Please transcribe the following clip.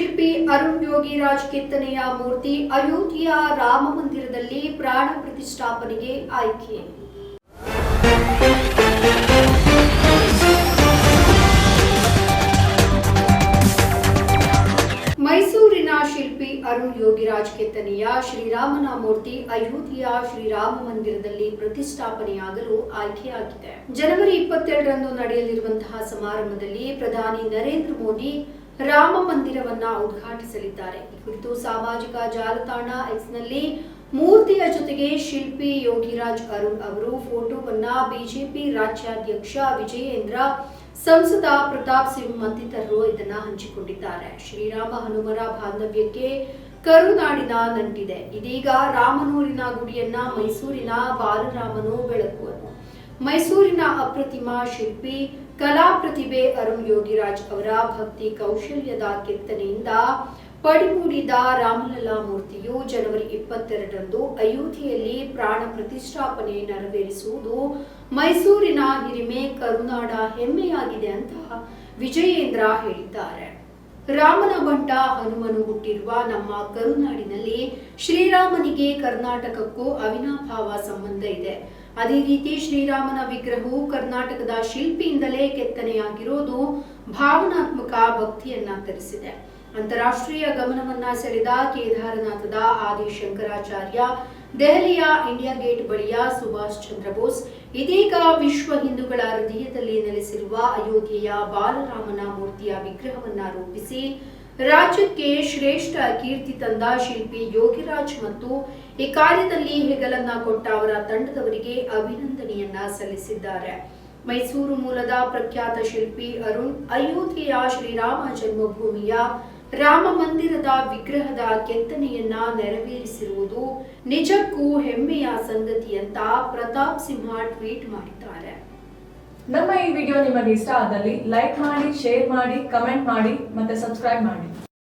ಶಿಲ್ಪಿ ಅರುಣ್ ಯೋಗಿರಾಜ್ ಕೆತ್ತನೆಯ ಮೂರ್ತಿ ಅಯೋಧ್ಯೆಯ ರಾಮ ಮಂದಿರದಲ್ಲಿ ಪ್ರಾಣ ಪ್ರತಿಷ್ಠಾಪನೆಗೆ ಆಯ್ಕೆ. ಮೈಸೂರಿನ ಶಿಲ್ಪಿ ಅರುಣ್ ಯೋಗಿರಾಜ್ ಕೆತ್ತನೆಯ ಶ್ರೀರಾಮನ ಮೂರ್ತಿ ಅಯೋಧ್ಯೆಯ ಶ್ರೀರಾಮ ಮಂದಿರದಲ್ಲಿ ಪ್ರತಿಷ್ಠಾಪನೆಯಾಗಲು ಆಯ್ಕೆಯಾಗಿದೆ. ಜನವರಿ ಇಪ್ಪತ್ತೆರಡರಂದು ನಡೆಯಲಿರುವಂತಹ ಸಮಾರಂಭದಲ್ಲಿ ಪ್ರಧಾನಿ ನರೇಂದ್ರ ಮೋದಿ ರಾಮ ಮಂದಿರವನ್ನ ಉದ್ಘಾಟಿಸಲಿದ್ದಾರೆ. ಈ ಕುರಿತು ಸಾಮಾಜಿಕ ಜಾಲತಾಣ ಎಕ್ಸ್ನಲ್ಲಿ ಮೂರ್ತಿಯ ಜೊತೆಗೆ ಶಿಲ್ಪಿ ಯೋಗಿರಾಜ್ ಅರುಣ್ ಅವರು ಫೋಟೋವನ್ನ ಬಿಜೆಪಿ ರಾಜ್ಯಾಧ್ಯಕ್ಷ ವಿಜಯೇಂದ್ರ, ಸಂಸದ ಪ್ರತಾಪ್ ಸಿಂಗ್ ಮತ್ತಿತರರು ಇದನ್ನ ಹಂಚಿಕೊಂಡಿದ್ದಾರೆ. ಶ್ರೀರಾಮ ಹನುಮರ ಬಾಂಧವ್ಯಕ್ಕೆ ಕರುನಾಡಿನ ನಂಟಿದೆ. ಇದೀಗ ರಾಮನೂರಿನ ಗುಡಿಯನ್ನ ಮೈಸೂರಿನ ಬಾಲರಾಮನು ಬೆಳಕುವನು ಮೈಸೂರಿನ ಅಪ್ರತಿಮ ಶಿಲ್ಪಿ ಕಲಾ ಪ್ರತಿಭೆ ಅರುಣ್ ಯೋಗಿರಾಜ್ ಅವರ ಭಕ್ತಿ ಕೌಶಲ್ಯದ ಕೆತ್ತನೆಯಿಂದ ಪಡಿಮೂಡಿದ ರಾಮಲಲ್ಲಾ ಮೂರ್ತಿಯು ಜನವರಿ ಇಪ್ಪತ್ತೆರಡರಂದು ಅಯೋಧ್ಯೆಯಲ್ಲಿ ಪ್ರಾಣ ಪ್ರತಿಷ್ಠಾಪನೆ ನೆರವೇರಿಸುವುದು ಮೈಸೂರಿನ ಹಿರಿಮೆ ಕರುನಾಡ ಹೆಮ್ಮೆಯಾಗಿದೆ ಅಂತ ವಿಜಯೇಂದ್ರ ಹೇಳಿದ್ದಾರೆ. ರಾಮನ ಬಂಟ ಹನುಮನು ಹುಟ್ಟಿರುವ ನಮ್ಮ ಕರುನಾಡಿನಲ್ಲಿ ಶ್ರೀರಾಮನಿಗೆ ಕರ್ನಾಟಕಕ್ಕೂ ಅವಿನಾಭಾವ ಸಂಬಂಧ ಇದೆ. ಅದೇ ರೀತಿ ಶ್ರೀರಾಮನ ವಿಗ್ರಹವು ಕರ್ನಾಟಕದ ಶಿಲ್ಪಿಯಿಂದಲೇ ಕೆತ್ತನೆಯಾಗಿರೋದು ಭಾವನಾತ್ಮಕ ಭಕ್ತಿಯನ್ನ ತರಿಸಿದೆ. ಅಂತಾರಾಷ್ಟ್ರೀಯ ಗಮನವನ್ನ ಸೆಳೆದ ಕೇದಾರನಾಥದ ಆದಿ ಶಂಕರಾಚಾರ್ಯ, ದೆಹಲಿಯ ಇಂಡಿಯಾ ಗೇಟ್ ಬಳಿಯ ಸುಭಾಷ್ ಚಂದ್ರ ಬೋಸ್, ಇದೀಗ ವಿಶ್ವ ಹಿಂದೂಗಳ ಹೃದಯದಲ್ಲಿ ನೆಲೆಸಿರುವ ಅಯೋಧ್ಯೆಯ ಬಾಲರಾಮನ ಮೂರ್ತಿಯ ವಿಗ್ರಹವನ್ನ ರೂಪಿಸಿ, ರಾಜ್ಯಕ್ಕೆ ಶ್ರೇಷ್ಠ ಕೀರ್ತಿ ತಂದ ಶಿಲ್ಪಿ ಯೋಗಿರಾಜ್ ಮತ್ತು ಈ ಕಾರ್ಯದಲ್ಲಿ ಹೆಗಲನ್ನ ಕೊಟ್ಟ ಅವರ ತಂಡದವರಿಗೆ ಅಭಿನಂದನೆಯನ್ನ ಸಲ್ಲಿಸಿದ್ದಾರೆ. ಮೈಸೂರು ಮೂಲದ ಪ್ರಖ್ಯಾತ ಶಿಲ್ಪಿ ಅರುಣ್, ಅಯೋಧ್ಯೆಯ ಶ್ರೀರಾಮ ಜನ್ಮಭೂಮಿಯ ರಾಮ ಮಂದಿರದ ವಿಗ್ರಹದ ಕೆತ್ತನೆಯನ್ನ ನೆರವೇರಿಸಿರುವುದು ನಿಜಕ್ಕೂ ಹೆಮ್ಮೆಯ ಸಂಗತಿ ಅಂತ ಪ್ರತಾಪ್ ಸಿಂಹ ಟ್ವೀಟ್ ಮಾಡಿದ್ದಾರೆ. ನಮ್ಮ ಈ ವಿಡಿಯೋ ನಿಮಗೆ ಇಷ್ಟ ಆದಲ್ಲಿ ಲೈಕ್ ಮಾಡಿ, ಶೇರ್ ಮಾಡಿ, ಕಮೆಂಟ್ ಮಾಡಿ ಮತ್ತೆ ಸಬ್ಸ್ಕ್ರೈಬ್ ಮಾಡಿ.